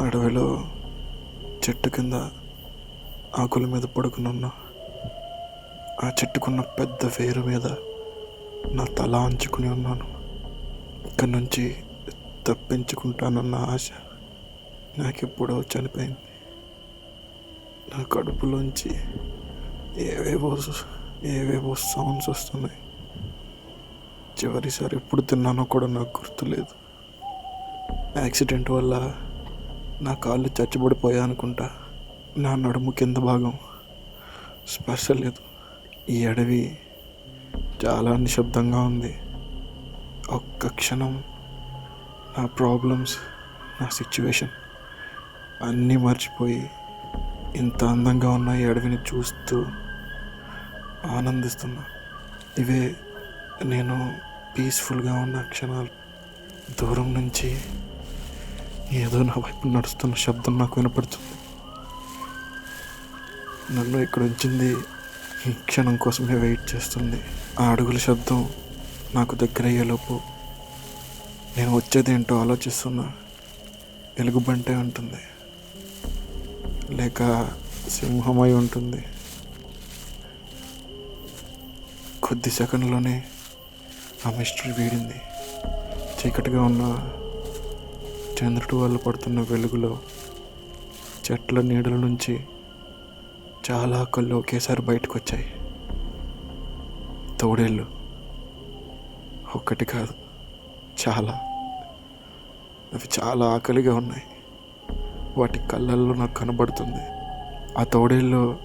అడవిలో చెట్టు కింద ఆకుల మీద పడుకునున్న ఆ చెట్టుకున్న పెద్ద వేరు మీద నా తల అంచుకుని ఉన్నాను. ఇక్కడి నుంచి తప్పించుకుంటానన్న ఆశ నాకెప్పుడో చనిపోయింది. నా కడుపులోంచి ఏవేవో ఏవేవో సౌండ్స్ వస్తున్నాయి. చివరిసారి ఎప్పుడు తిన్నానో కూడా నాకు గుర్తులేదు. యాక్సిడెంట్ వల్ల నా కాళ్ళు చచ్చిపడిపోయా అనుకుంటా. నా నడుము కింద భాగం. స్పర్శ లేదు. ఈ అడవి చాలా నిశ్శబ్దంగా ఉంది. ఒక్క క్షణం నా ప్రాబ్లమ్స్ నా సిచ్యువేషన్ అన్నీ మర్చిపోయి ఇంత అందంగా ఉన్న ఈ అడవిని చూస్తూ ఆనందిస్తున్నా. ఇవే నేను పీస్ఫుల్గా ఉన్న క్షణాలు దూరం నుంచి ఏదో నా వైపు నడుస్తున్న శబ్దం నాకు వినపడుతుంది. నన్ను ఇక్కడ ఉంచింది ఈ క్షణం కోసమే వెయిట్ చేస్తుంది. ఆ అడుగుల శబ్దం నాకు దగ్గర అయ్యేలోపు నేను వచ్చేది ఏంటో ఆలోచిస్తున్నా. ఎలుగుబంటే ఉంటుంది. లేక సింహమై ఉంటుంది. కొద్ది సెకండ్లోనే ఆ మిస్టరీ వీడింది. చీకటిగా ఉన్న చంద్రుడి వల్ల పడుతున్న వెలుగులో చెట్ల నీడల నుంచి చాలా కళ్ళు ఒకేసారి బయటకు వచ్చాయి తోడేళ్ళు. ఒక్కటి కాదు. చాలా. అవి చాలా ఆకలిగా ఉన్నాయి. వాటి కళ్ళల్లో నాకు కనబడుతుంది. ఆ తోడేళ్ళు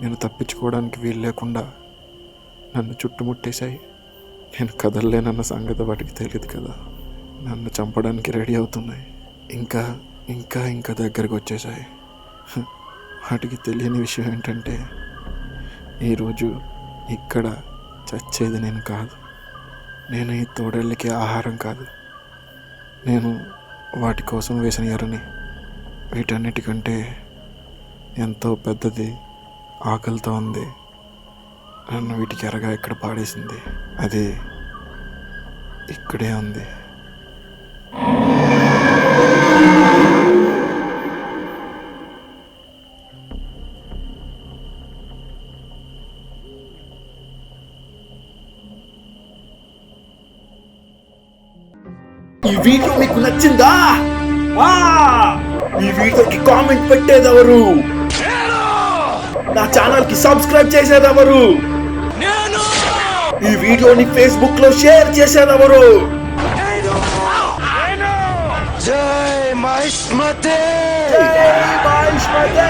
నేను తప్పించుకోవడానికి వీలు లేకుండా నన్ను చుట్టుముట్టేశాయి. నేను కదలలేనన్న సంగతి వాటికి తెలియదు కదా. నన్ను చంపడానికి రెడీ అవుతున్నాయి. ఇంకా ఇంకా ఇంకా దగ్గరకు వచ్చేసాయి వాటికి తెలియని విషయం ఏంటంటే ఈరోజు ఇక్కడ చచ్చేది నేను కాదు. నేను ఈ తోడేళ్ళకి ఆహారం కాదు. నేను వాటి కోసం వేసిన ఎరని. వీటన్నిటికంటే ఎంతో పెద్దది ఆకలితో ఉంది. నన్ను వీటికి ఎరగా ఇక్కడ పాడేసింది. అది ఇక్కడే ఉంది. ఈ వీడియో మీకు నచ్చిందా? ఈ వీడియోకి కామెంట్ పెట్టేదెవరు? నా ఛానల్కి సబ్స్క్రైబ్ చేసేదెవరు? ఈ వీడియోని ఫేస్బుక్లో షేర్ చేసేదెవరు జై మహిష్మతే జై మహేశ్వరే!